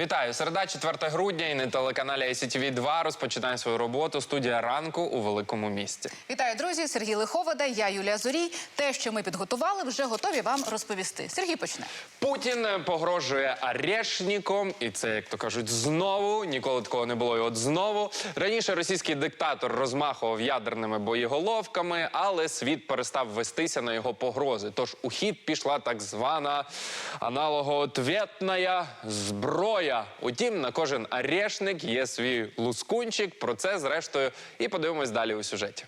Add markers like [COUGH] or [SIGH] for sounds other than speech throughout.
Вітаю, середа, 4 грудня і на телеканалі ICTV 2 розпочинає свою роботу. Студія ранку у великому місті. Вітаю, друзі! Сергій Лиховода, я Юлія Зорій. Те, що ми підготували, вже готові вам розповісти. Сергій почне. Путін погрожує арешником, і це, як то кажуть, знову. Ніколи такого не було. І от знову раніше російський диктатор розмахував ядерними боєголовками, але світ перестав вестися на його погрози. Тож у хід пішла так звана аналогоответна зброя. Утім, на кожен арешник є свій лускунчик. Про це зрештою і подивимось далі у сюжеті.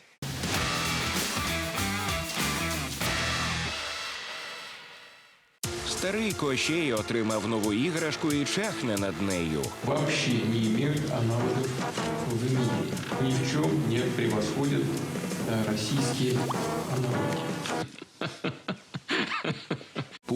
Старий Кощей отримав нову іграшку і чахне над нею. вообще не имеют аналогов в мире. Ни в чем не превосходят э, российские аналоги. [LAUGHS]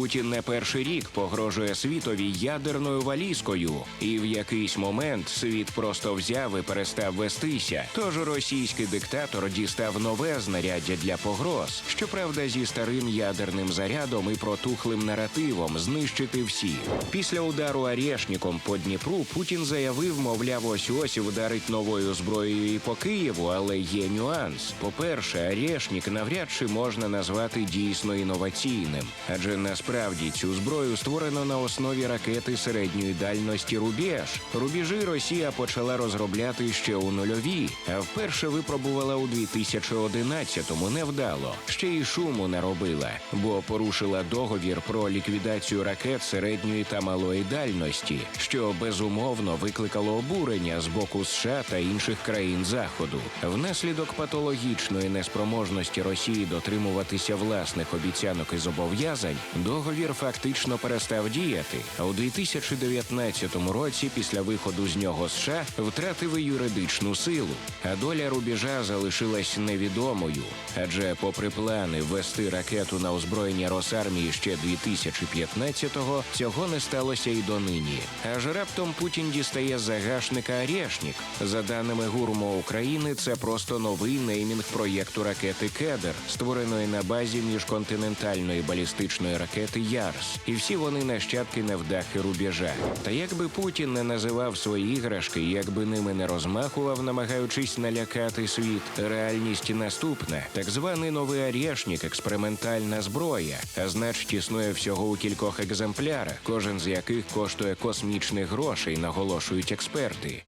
Путін не перший рік погрожує світові ядерною валізкою, і в якийсь момент світ просто взяв і перестав вестися. Тож російський диктатор дістав нове знаряддя для погроз. Щоправда, зі старим ядерним зарядом і протухлим наративом знищити всі. Після удару Арєшніком по Дніпру Путін заявив, мовляв, ось ось вдарить новою зброєю і по Києву, але є нюанс. По-перше, Арєшнік навряд чи можна назвати дійсно інноваційним, адже насправді цю зброю створено на основі ракети середньої дальності Рубеж. Рубіжі Росія почала розробляти ще у нульові, а вперше випробувала у 2011-му невдало. Ще й шуму наробила, бо порушила договір про ліквідацію ракет середньої та малої дальності, що безумовно викликало обурення з боку США та інших країн Заходу. Внаслідок патологічної неспроможності Росії дотримуватися власних обіцянок і зобов'язань, договір фактично перестав діяти. А у 2019 році, після виходу з нього США, втратив юридичну силу. А доля рубежа залишилась невідомою. Адже, попри плани ввести ракету на озброєння Росармії ще 2015-го, цього не сталося і донині. Аж раптом Путін дістає загашника Арєшнік. За даними ГУРМО України, це просто новий неймінг проєкту ракети Кедр, створеної на базі міжконтинентальної балістичної ракети Ярс. І всі вони нащадки невдахи рубежа. Та якби Путін не називав свої іграшки, якби ними не розмахував, намагаючись налякати світ, реальність наступна: так званий новий Арєшнік, експериментальна зброя, а значить існує всього у кількох екземплярах, кожен з яких коштує космічних грошей, наголошують експерти.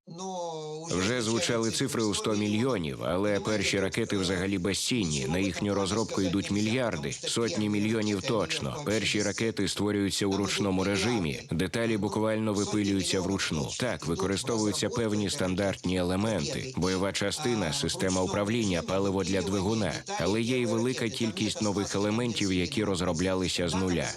Вже звучали цифри у 100 мільйонів, але перші ракети взагалі безцінні. На їхню розробку йдуть мільярди, сотні мільйонів точно. Перші ракети створюються у ручному режимі. Деталі буквально випилюються вручну. Так використовуються певні стандартні елементи, бойова частина, система управління, паливо для двигуна. Але є й велика кількість нових елементів, які розроблялися з нуля.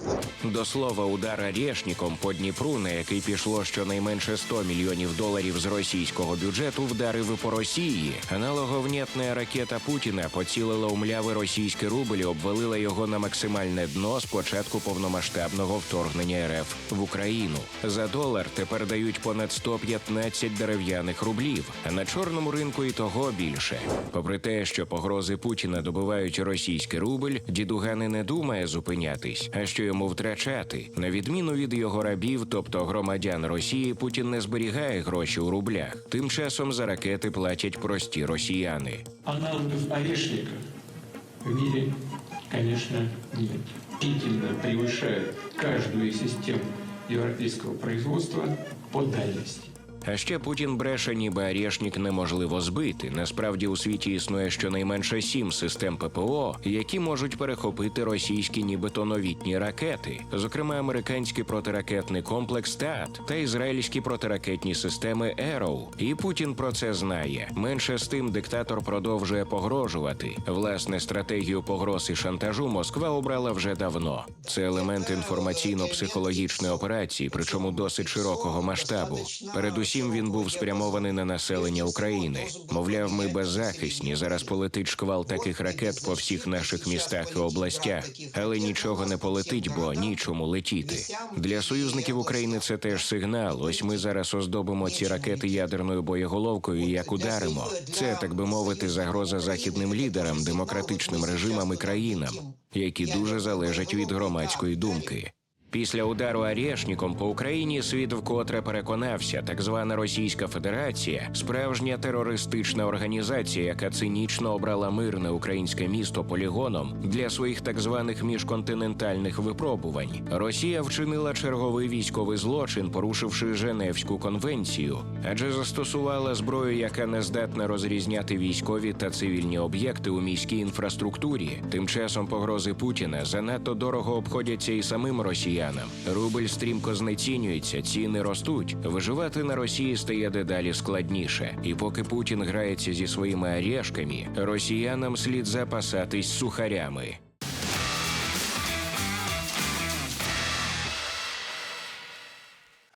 До слова, удар Арєшніком по Дніпру, на який пішло щонайменше 100 мільйонів доларів з російського бюджету, вдарив і по Росії. Аналоговнятна ракета Путіна поцілила у млявий російський рубль і обвалила його на максимальне дно з початку повномасштабного вторгнення РФ в Україну. За долар тепер дають понад 115 дерев'яних рублів, а на чорному ринку і того більше. Попри те, що погрози Путіна добивають російський рубль, дідугани не думає зупинятись, а що йому втрачати. На відміну від його рабів, тобто громадян Росії, Путін не зберігає гроші у рублях. Тим часом часом за ракеты платять прості росіяни. Аналогів Орешника в світі, звісно, немає. Пітельна превышает кожну систему європейського производства по дальності. А ще Путін бреше, ніби Арєшнік неможливо збити. Насправді у світі існує щонайменше сім систем ППО, які можуть перехопити російські нібито новітні ракети, зокрема американський протиракетний комплекс ТАТ та ізраїльські протиракетні системи Arrow. І Путін про це знає. Менше з тим диктатор продовжує погрожувати. Власне, стратегію погроз і шантажу Москва обрала вже давно. Це елемент інформаційно-психологічної операції, причому досить широкого масштабу. Передусім Передусім він був спрямований на населення України. Мовляв, ми беззахисні. Зараз полетить шквал таких ракет по всіх наших містах і областях, але нічого не полетить, бо нічому летіти. Для союзників України це теж сигнал. Ось ми зараз оздобимо ці ракети ядерною боєголовкою. і Як ударимо, це так би мовити, загроза західним лідерам, демократичним режимам і країнам, які дуже залежать від громадської думки. Після удару Арєшніком по Україні світ вкотре переконався, так звана Російська Федерація справжня терористична організація, яка цинічно обрала мирне українське місто полігоном для своїх так званих міжконтинентальних випробувань. Росія вчинила черговий військовий злочин, порушивши Женевську конвенцію, адже застосувала зброю, яка не здатна розрізняти військові та цивільні об'єкти у міській інфраструктурі. Тим часом погрози Путіна занадто дорого обходяться і самим росіянам. Рубль стрімко знецінюється, ціни ростуть. Виживати на Росії стає дедалі складніше. І поки Путін грається зі своїми орешками, росіянам слід запасатись сухарями.